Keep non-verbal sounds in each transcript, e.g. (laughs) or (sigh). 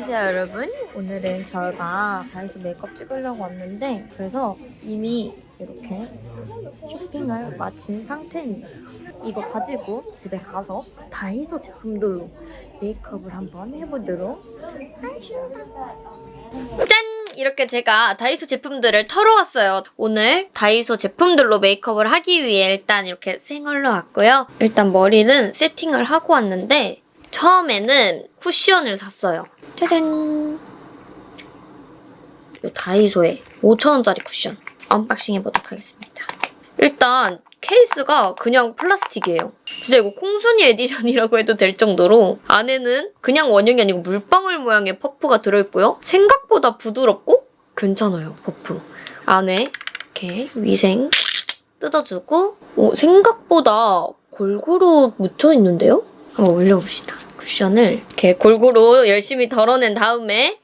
안녕하세요 여러분 오늘은 저희가 다이소 메이크업 찍으려고 왔는데 그래서 이미 이렇게 쇼핑을 마친 상태입니다 이거 가지고 집에 가서 다이소 제품들로 메이크업을 한번 해보도록 하겠습니다 짠! 이렇게 제가 다이소 제품들을 털어왔어요. 오늘 다이소 제품들로 메이크업을 하기 위해 일단 이렇게 생얼로 왔고요. 일단 머리는 세팅을 하고 왔는데 처음에는 쿠션을 샀어요. 짜잔! 이 다이소에 5,000원짜리 쿠션 언박싱 해보도록 하겠습니다. 일단 케이스가 그냥 플라스틱이에요. 진짜 이거 콩순이 에디션이라고 해도 될 정도로 안에는 그냥 원형이 아니고 물방울 모양의 퍼프가 들어있고요. 생각보다 부드럽고 괜찮아요, 퍼프. 안에 이렇게 위생 뜯어주고 어, 생각보다 골고루 묻혀있는데요? 한번 올려봅시다. 쿠션을 이렇게 골고루 열심히 덜어낸 다음에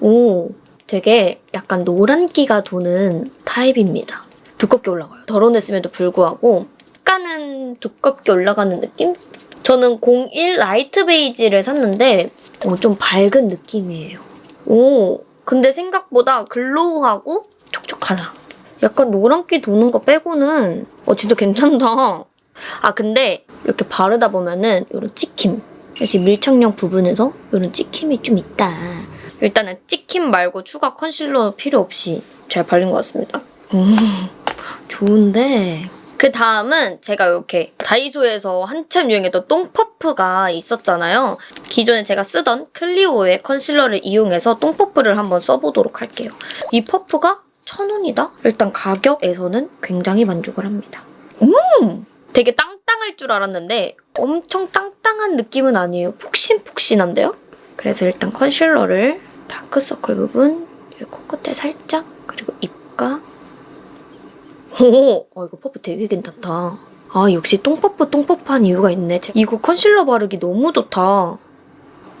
오, 되게 약간 노란기가 도는 타입입니다. 두껍게 올라가요. 덜어냈음에도 불구하고 약간은 두껍게 올라가는 느낌? 저는 01 라이트 베이지를 샀는데 어, 좀 밝은 느낌이에요. 오, 근데 생각보다 글로우하고 촉촉하다. 약간 노란기 도는 거 빼고는 어 진짜 괜찮다. 아 근데 이렇게 바르다 보면은 이런 찍힘, 역시 밀착력 부분에서 이런 찍힘이 좀 있다. 일단은 찍힘 말고 추가 컨실러 필요 없이 잘 발린 것 같습니다. 음, 좋은데. 그 다음은 제가 이렇게 다이소에서 한참 유행했던 똥퍼프가 있었잖아요. 기존에 제가 쓰던 클리오의 컨실러를 이용해서 똥퍼프를 한번 써보도록 할게요. 이 퍼프가 천 원이다? 일단 가격에서는 굉장히 만족을 합니다. 음! 되게 땅땅할 줄 알았는데 엄청 땅땅한 느낌은 아니에요. 폭신폭신한데요? 그래서 일단 컨실러를 다크서클 부분, 여기 코끝에 살짝, 그리고 입가. 오, 아, 이거 퍼프 되게 괜찮다. 아, 역시 똥퍼프 똥퍼프한 이유가 있네. 제- 이거 컨실러 바르기 너무 좋다.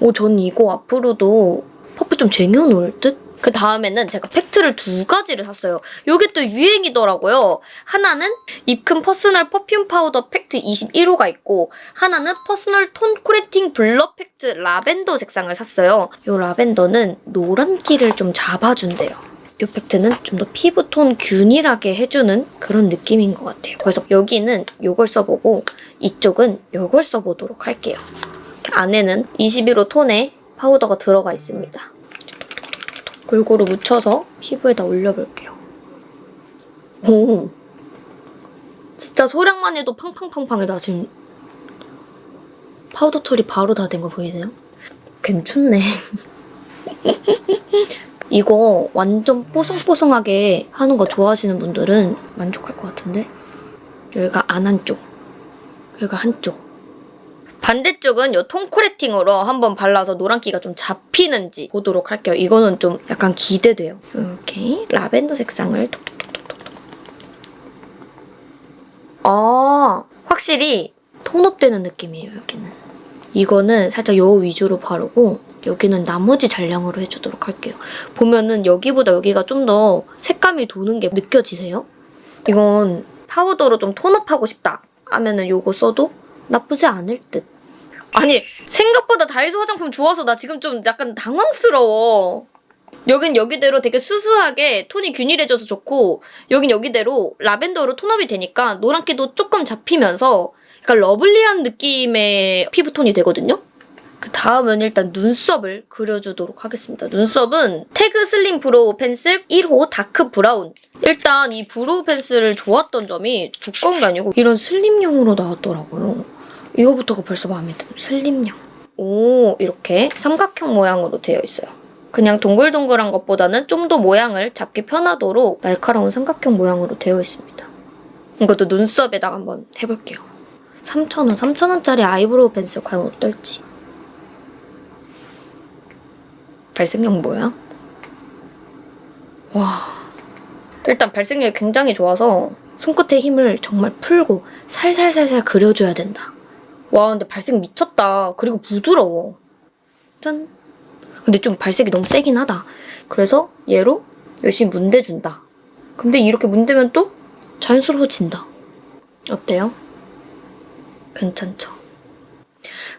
오, 전 이거 앞으로도 퍼프 좀 쟁여놓을 듯? 그 다음에는 제가 팩트를 두 가지를 샀어요. 요게 또 유행이더라고요. 하나는 입금 퍼스널 퍼퓸 파우더 팩트 21호가 있고 하나는 퍼스널 톤 코레팅 블러 팩트 라벤더 색상을 샀어요. 요 라벤더는 노란기를 좀 잡아준대요. 이 팩트는 좀 더 피부톤 균일하게 해주는 그런 느낌인 것 같아요. 그래서 여기는 이걸 써보고 이쪽은 이걸 써보도록 할게요. 안에는 21호 톤의 파우더가 들어가 있습니다. 골고루 묻혀서 피부에다 올려볼게요. 오, 진짜 소량만 해도 팡팡팡팡이다. 지금 파우더 처리 바로 다 된 거 보이세요? 괜찮네. (laughs) 이거 완전 뽀송뽀송하게 하는 거 좋아하시는 분들은 만족할 것 같은데? 여기가 안 한쪽, 여기가 한쪽. 반대쪽은 이 톤코레팅으로 한번 발라서 노란기가 좀 잡히는지 보도록 할게요. 이거는 좀 약간 기대돼요. 이렇게 라벤더 색상을 톡톡톡톡톡. 아, 확실히 톤업되는 느낌이에요, 여기는. 이거는 살짝 요 위주로 바르고 여기는 나머지 잔량으로 해주도록 할게요. 보면은 여기보다 여기가 좀 더 색감이 도는 게 느껴지세요? 이건 파우더로 좀 톤업하고 싶다 하면은 요거 써도 나쁘지 않을 듯. 아니 생각보다 다이소 화장품 좋아서 나 지금 좀 약간 당황스러워. 여긴 여기대로 되게 수수하게 톤이 균일해져서 좋고 여긴 여기대로 라벤더로 톤업이 되니까 노란기도 조금 잡히면서 약간 러블리한 느낌의 피부톤이 되거든요. 그 다음은 일단 눈썹을 그려주도록 하겠습니다. 눈썹은 태그 슬림 브로우 펜슬 1호 다크 브라운. 일단 이 브로우 펜슬을 좋았던 점이 두꺼운 게 아니고 이런 슬림형으로 나왔더라고요. 이거부터가 벌써 마음에 듭니다. 슬림형. 오, 이렇게 삼각형 모양으로 되어 있어요. 그냥 동글동글한 것보다는 좀 더 모양을 잡기 편하도록 날카로운 삼각형 모양으로 되어 있습니다. 이것도 눈썹에다가 한번 해볼게요. 3,000원, 3,000원짜리 아이브로우 펜슬 과연 어떨지. 발색력 뭐야? 와. 일단 발색력이 굉장히 좋아서 손끝에 힘을 정말 풀고 살살살살 그려줘야 된다. 와, 근데 발색 미쳤다. 그리고 부드러워. 짠. 근데 좀 발색이 너무 세긴 하다. 그래서 얘로 열심히 문대준다. 근데 이렇게 문대면 또 자연스러워진다. 어때요? 괜찮죠?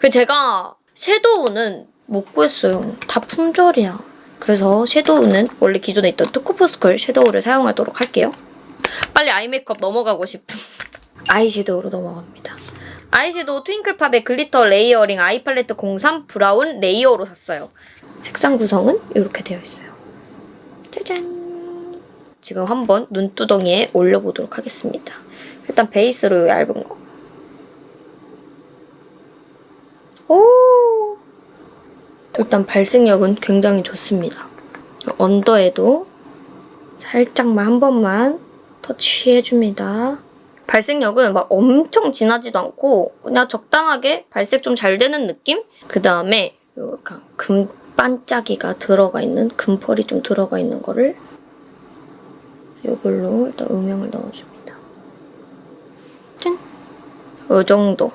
그 제가 섀도우는 못 구했어요. 다 품절이야. 그래서 섀도우는 원래 기존에 있던 투쿠포스쿨 섀도우를 사용하도록 할게요. 빨리 아이 메이크업 넘어가고 싶은 (laughs) 아이 섀도우로 넘어갑니다. 아이섀도우 트윙클팝의 글리터 레이어링 아이 팔레트 03 브라운 레이어로 샀어요. 색상 구성은 이렇게 되어 있어요. 짜잔! 지금 한번 눈두덩이에 올려보도록 하겠습니다. 일단 베이스로 얇은 거. 오! 일단 발색력은 굉장히 좋습니다. 언더에도 살짝만 한 번만 터치해줍니다. 발색력은 막 엄청 진하지도 않고 그냥 적당하게 발색 좀 잘 되는 느낌? 그 다음에 약간 금 반짝이가 들어가 있는 금펄이 좀 들어가 있는 거를 이걸로 일단 음영을 넣어줍니다. 짠! 이 정도.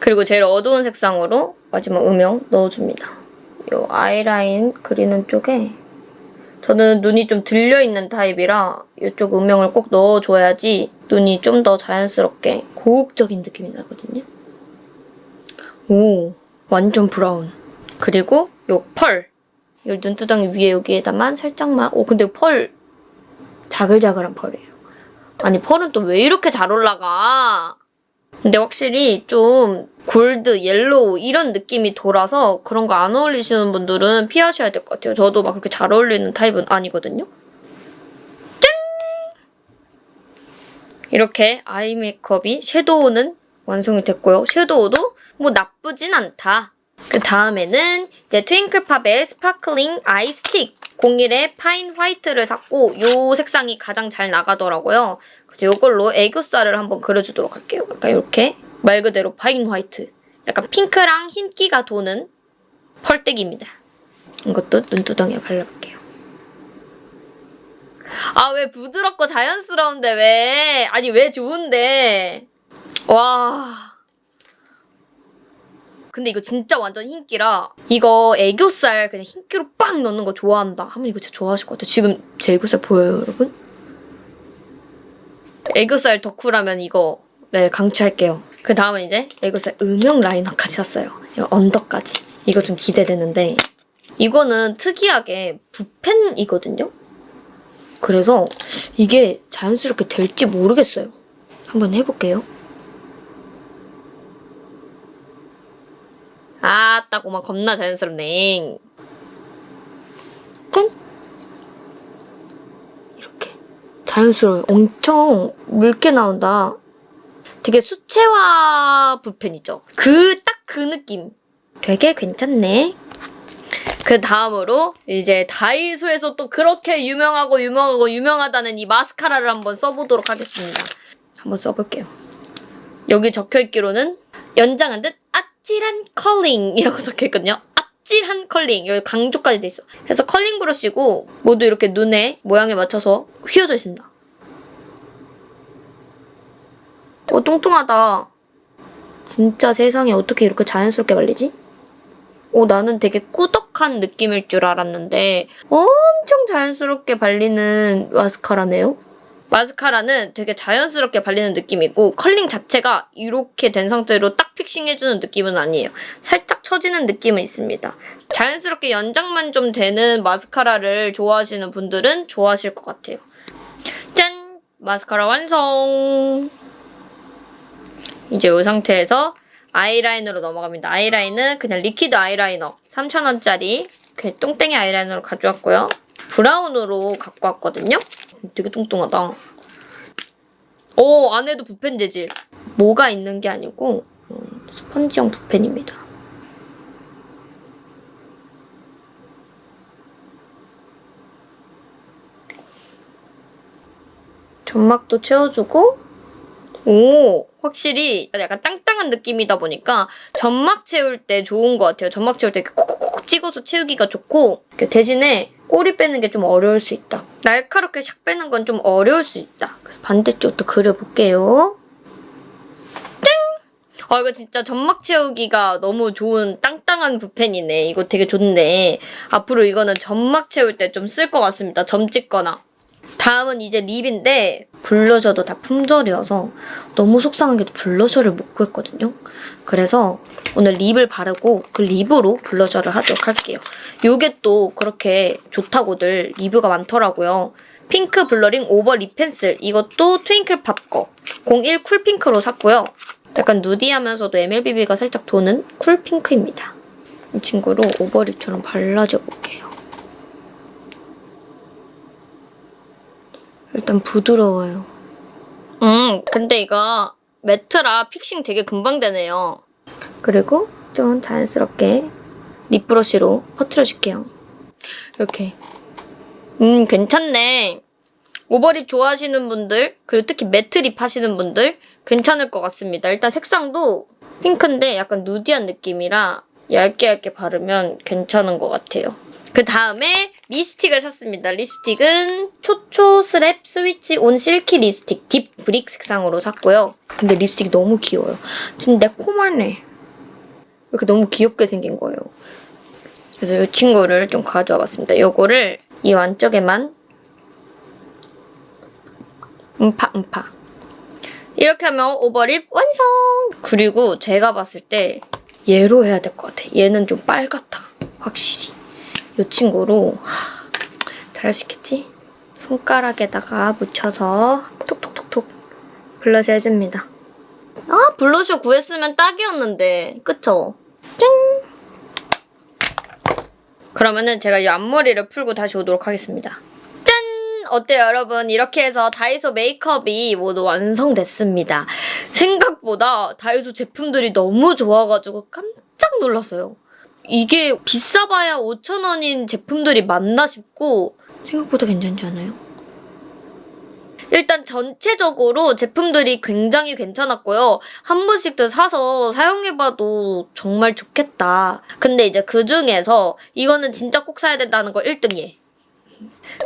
그리고 제일 어두운 색상으로 마지막 음영 넣어줍니다. 이 아이라인 그리는 쪽에 저는 눈이 좀 들려있는 타입이라 이쪽 음영을 꼭 넣어줘야지 눈이 좀 더 자연스럽게 고혹적인 느낌이 나거든요. 오, 완전 브라운. 그리고 요 펄. 이 눈두덩이 위에 여기에다만 살짝만. 오, 근데 펄 자글자글한 펄이에요. 아니, 펄은 또 왜 이렇게 잘 올라가? 근데 확실히 좀 골드, 옐로우 이런 느낌이 돌아서 그런 거 안 어울리시는 분들은 피하셔야 될 것 같아요. 저도 막 그렇게 잘 어울리는 타입은 아니거든요. 짠! 이렇게 아이 메이크업이 섀도우는 완성이 됐고요. 섀도우도 뭐 나쁘진 않다. 그 다음에는 이제 트윙클팝의 스파클링 아이 스틱 01의 파인 화이트를 샀고 이 색상이 가장 잘 나가더라고요. 그래서 이걸로 애교살을 한번 그려주도록 할게요. 약간 이렇게 말 그대로 파인 화이트. 약간 핑크랑 흰기가 도는 펄떼기입니다. 이것도 눈두덩이에 발라볼게요. 아, 왜 부드럽고 자연스러운데, 왜? 아니, 왜 좋은데? 와. 근데 이거 진짜 완전 흰기라 이거 애교살 그냥 흰기로 빵 넣는 거 좋아한다 하면 이거 진짜 좋아하실 것 같아요. 지금 제 애교살 보여요, 여러분? 애교살 덕후라면 이거 네 강추할게요. 그 다음은 이제 애교살 음영 라이너까지 샀어요. 이거 언더까지. 이거 좀 기대되는데 이거는 특이하게 붓펜이거든요. 그래서 이게 자연스럽게 될지 모르겠어요. 한번 해볼게요. 아따 고만 겁나 자연스럽네. 짠! 이렇게 자연스러워요. 엄청 묽게 나온다. 되게 수채화 붓펜이죠. 그 딱 그 느낌. 되게 괜찮네. 그 다음으로 이제 다이소에서 또 그렇게 유명하고 유명하고 유명하다는 이 마스카라를 한번 써보도록 하겠습니다. 한번 써볼게요. 여기 적혀있기로는 연장한 듯 아찔한 컬링이라고 적혀있거든요. 아찔한 컬링. 여기 강조까지 돼 있어. 그래서 컬링 브러쉬고 모두 이렇게 눈에 모양에 맞춰서 휘어져 있습니다. 오, 뚱뚱하다. 진짜 세상에 어떻게 이렇게 자연스럽게 발리지? 오, 나는 되게 꾸덕한 느낌일 줄 알았는데 엄청 자연스럽게 발리는 마스카라네요. 마스카라는 되게 자연스럽게 발리는 느낌이고 컬링 자체가 이렇게 된 상태로 딱 픽싱해주는 느낌은 아니에요. 살짝 처지는 느낌은 있습니다. 자연스럽게 연장만 좀 되는 마스카라를 좋아하시는 분들은 좋아하실 것 같아요. 짠! 마스카라 완성! 이제 이 상태에서 아이라인으로 넘어갑니다. 아이라인은 그냥 리퀴드 아이라이너 3,000원짜리 이렇게 똥땡이 아이라이너로 가져왔고요. 브라운으로 갖고 왔거든요. 되게 뚱뚱하다. 오 안에도 붓펜 재질. 뭐가 있는 게 아니고 음, 스펀지형 붓펜입니다. 점막도 채워주고 오, 확실히 약간 땅땅한 느낌이다 보니까 점막 채울 때 좋은 것 같아요. 점막 채울 때 이렇게 콕콕콕 찍어서 채우기가 좋고 대신에 꼬리 빼는 게 좀 어려울 수 있다. 날카롭게 샥 빼는 건 좀 어려울 수 있다. 그래서 반대쪽도 그려볼게요. 짠! 아 이거 진짜 점막 채우기가 너무 좋은 땅땅한 붓펜이네. 이거 되게 좋네. 앞으로 이거는 점막 채울 때 좀 쓸 것 같습니다. 점 찍거나. 다음은 이제 립인데 블러셔도 다 품절이어서 너무 속상하게도 블러셔를 못 구했거든요. 그래서 오늘 립을 바르고 그 립으로 블러셔를 하도록 할게요. 요게 또 그렇게 좋다고들 리뷰가 많더라고요. 핑크 블러링 오버 립 펜슬 이것도 트윙클 팝 거. 01 쿨핑크로 샀고요. 약간 누디하면서도 MLBB가 살짝 도는 쿨핑크입니다. 이 친구로 오버립처럼 발라줘 볼게요. 일단 부드러워요. 음, 근데 이거 매트라 픽싱 되게 금방 되네요. 그리고 좀 자연스럽게 립브러쉬로 퍼트려줄게요. 이렇게. 음, 괜찮네. 오버립 좋아하시는 분들, 그리고 특히 매트 립 하시는 분들 괜찮을 것 같습니다. 일단 색상도 핑크인데 약간 누디한 느낌이라 얇게 얇게 바르면 괜찮은 것 같아요. 그 다음에 립스틱을 샀습니다. 립스틱은 초초 스랩 스위치 온 실키 립스틱 딥 브릭 색상으로 샀고요. 근데 립스틱이 너무 귀여워요. 진짜 코만 해. 이렇게 너무 귀엽게 생긴 거예요. 그래서 이 친구를 좀 가져와 봤습니다. 요거를 이 안쪽에만 음파 음파 이렇게 하면 오버립 완성! 그리고 제가 봤을 때 얘로 해야 될 것 같아. 얘는 좀 빨갛다. 확실히. 이 친구로 하, 잘할 수 있겠지? 손가락에다가 묻혀서 톡톡톡톡 블러셔 해줍니다. 아 블러셔 구했으면 딱이었는데 그쵸? 짠! 그러면은 제가 이 앞머리를 풀고 다시 오도록 하겠습니다. 짠! 어때요 여러분? 이렇게 해서 다이소 메이크업이 모두 완성됐습니다. 생각보다 다이소 제품들이 너무 좋아가지고 깜짝 놀랐어요. 이게 비싸봐야 5,000원인 제품들이 맞나 싶고 생각보다 괜찮지 않아요? 일단 전체적으로 제품들이 굉장히 괜찮았고요. 한 번씩도 사서 사용해봐도 정말 좋겠다. 근데 이제 그 중에서 이거는 진짜 꼭 사야 된다는 거 1등이에요.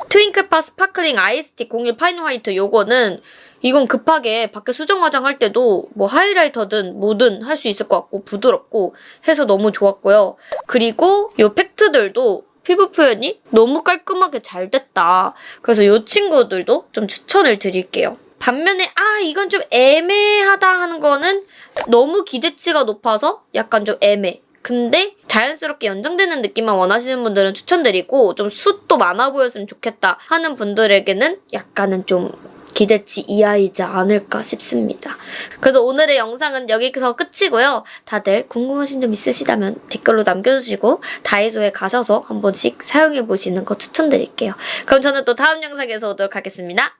트윙클파 스파클링 아이스틱 01 파인 화이트 요거는 이건 급하게 밖에 수정 화장 할 때도 뭐 하이라이터든 뭐든 할 수 있을 것 같고 부드럽고 해서 너무 좋았고요. 그리고 요 팩트들도 피부 표현이 너무 깔끔하게 잘 됐다. 그래서 요 친구들도 좀 추천을 드릴게요. 반면에 아 이건 좀 애매하다 하는 거는 너무 기대치가 높아서 약간 좀 애매. 근데 자연스럽게 연장되는 느낌만 원하시는 분들은 추천드리고 좀 숱도 많아 보였으면 좋겠다 하는 분들에게는 약간은 좀 기대치 이하이지 않을까 싶습니다. 그래서 오늘의 영상은 여기서 끝이고요. 다들 궁금하신 점 있으시다면 댓글로 남겨주시고 다이소에 가셔서 한 번씩 사용해보시는 거 추천드릴게요. 그럼 저는 또 다음 영상에서 오도록 하겠습니다.